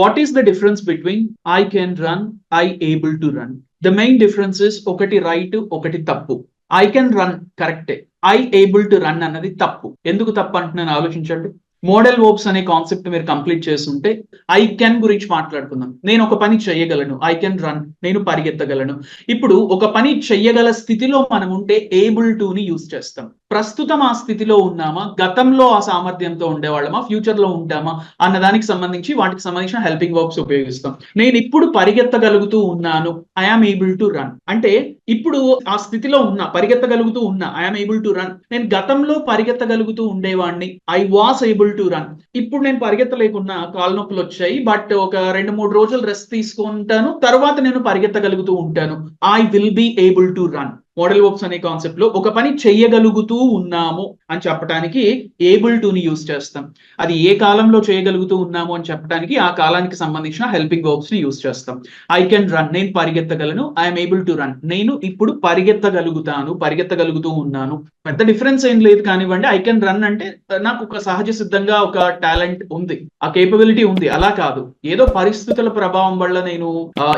What is the difference between I can run I able to run the main difference is ఒకటి right ఒకటి తప్పు. I can run కరెక్టే I able to run అన్నది తప్పు. ఎందుకు తప్పు అంటున్నాను? ఆలోచించండి. మోడల్ వర్బ్స్ అనే కాన్సెప్ట్ మీరు కంప్లీట్ చేస్తుంటే ఐ కెన్ గురించి మాట్లాడుకుందాం. నేను ఒక పని చేయగలను ఐ కెన్ రన్ నేను పరిగెత్తగలను. ఇప్పుడు ఒక పని చెయ్యగల స్థితిలో మనం ఉంటే ఏబుల్ టు ని యూజ్ చేస్తాం. ప్రస్తుతం ఆ స్థితిలో ఉన్నామా? గతంలో ఆ సామర్థ్యంతో ఉండేవాళ్ళమా? ఫ్యూచర్లో ఉంటామా? అన్న దానికి సంబంధించి వాటికి సంబంధించిన హెల్పింగ్ వర్బ్స్ ఉపయోగిస్తాం. నేను ఇప్పుడు పరిగెత్తగలుగుతూ ఉన్నాను. ఐఆమ్ ఏబుల్ టు రన్ అంటే ఇప్పుడు ఆ స్థితిలో ఉన్నా పరిగెత్తగలుగుతూ ఉన్నా ఐఆమ్ ఏబుల్ టు రన్ నేను గతంలో పరిగెత్తగలుగుతూ ఉండేవాడిని I was able to run ఇప్పుడు నేను పరిగెత్తలేకున్నా కాళ్ళ నొప్పులు వచ్చాయి బట్ ఒక రెండు మూడు రోజులు రెస్ట్ తీసుకుంటాను. తర్వాత నేను పరిగెత్తగలుగుతూ ఉంటాను. I will be able to run model works అనే కాన్సెప్ట్లో ఒక పని చేయగలుగుతూ ఉన్నాము అని చెప్పడానికి ఏబుల్ టు ని యూజ్ చేస్తాం. అది ఏ కాలంలో చేయగలుగుతూ ఉన్నాము అని చెప్పడానికి ఆ కాలానికి సంబంధించిన హెల్పింగ్ వర్బ్స్ని యూజ్ చేస్తాం. ఐ కెన్ రన్ నేను పరిగెత్తగలను ఐఎమ్ ఏబుల్ టు రన్. నేను ఇప్పుడు పరిగెత్తగలుగుతాను పరిగెత్తగలుగుతూ ఉన్నాను. పెద్ద డిఫరెన్స్ ఏం లేదు కానివ్వండి. ఐ కెన్ రన్ అంటే నాకు ఒక సహజ సిద్ధంగా ఒక టాలెంట్ ఉంది. ఆ కేపబిలిటీ ఉంది. అలా కాదు. ఏదో పరిస్థితుల ప్రభావం వల్ల నేను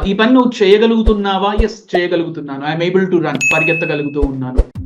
ఈ పని నువ్వు చేయగలుగుతున్నావా? ఎస్ చేయగలుగుతున్నాను. ఐఎమ్ ఏబుల్ టు రన్ పరిగెత్తగలుగుతూ ఉన్నాను.